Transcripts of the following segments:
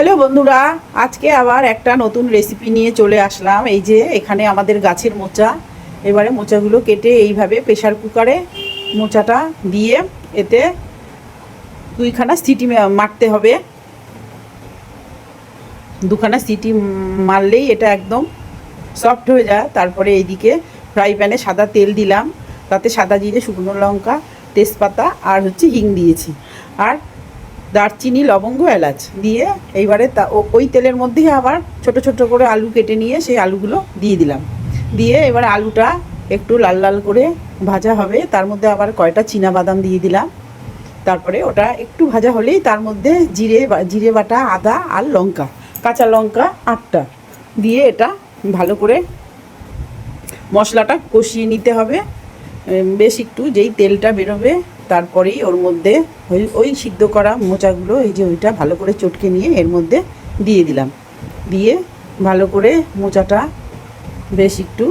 Hello বন্ধুরা, আজকে আবার একটা নতুন রেসিপি নিয়ে চলে আসলাম। এই যে এখানে আমাদের গাছের মোচা। এবারে মোচাগুলো কেটে এইভাবে প্রেশার কুকারে মোচাটা দিয়ে এতে দুইখানা সিটি মারতে হবে। দুখানা সিটি মারলেই এটা একদম সফট হয়ে যায়। তারপরে এইদিকে ফ্রাই প্যানে সাদা তেল দিলাম। তাতে সাদা জিরে, শুকনো লঙ্কা, তেজপাতা আর হচ্ছে হিং দিয়েছি। আর দারচিনি, লবঙ্গ, এলাচ দিয়ে এইবারে তা ওই তেলের মধ্যেই আবার ছোট ছোট করে আলু কেটে নিয়ে সেই আলুগুলো দিয়ে দিলাম। দিয়ে এবার আলুটা একটু লাল লাল করে ভাজা হবে। তার মধ্যে আবার কয়টা চীনা বাদাম দিয়ে দিলাম। তারপরে ওটা একটু ভাজা হলেই তার মধ্যে জিরে জিরে বাটা, আদা আর লঙ্কা, কাঁচা লঙ্কা আটটা দিয়ে এটা ভালো করে মশলাটা কষিয়ে নিতে হবে। বেশ একটু যেই তেলটা বেরোবে তারপরেই ওর মধ্যে ওই ওই সিদ্ধ করা মোচাগুলো, এই যে ওইটা ভালো করে চটকে নিয়ে এর মধ্যে দিয়ে দিলাম। দিয়ে ভালো করে মোচাটা বেশ একটু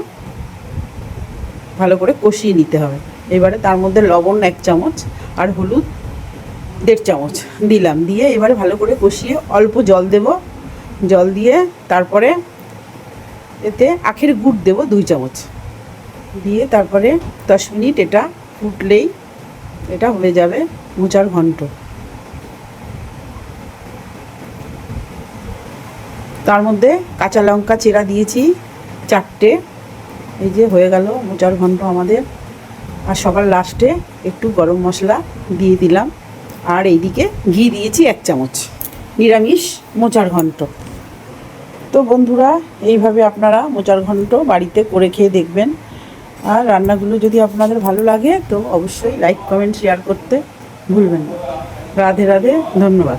ভালো করে কষিয়ে নিতে হবে। এবারে তার মধ্যে লবণ এক চামচ আর হলুদ দেড় চামচ দিলাম। দিয়ে এবারে ভালো করে কষিয়ে অল্প জল দেব। জল দিয়ে তারপরে এতে আখের গুড় দেবো দুই চামচ। দিয়ে তারপরে দশ মিনিট এটা ফুটলেই এটা হয়ে যাবে মোচার ঘন্ট। তার মধ্যে কাঁচা লঙ্কা চেরা দিয়েছি চারটে। এই যে হয়ে গেল মোচার ঘন্ট আমাদের। আর সবার লাস্টে একটু গরম মশলা দিয়ে দিলাম। আর এইদিকে ঘি দিয়েছি এক চামচ। নিরামিষ মোচার ঘন্ট। তো বন্ধুরা, এইভাবে আপনারা মোচার ঘন্ট বাড়িতে করে খেয়ে দেখবেন। আর রান্নাগুলো যদি আপনাদের ভালো লাগে, তো অবশ্যই লাইক কমেন্ট শেয়ার করতে ভুলবেন না। রাধে রাধে, ধন্যবাদ।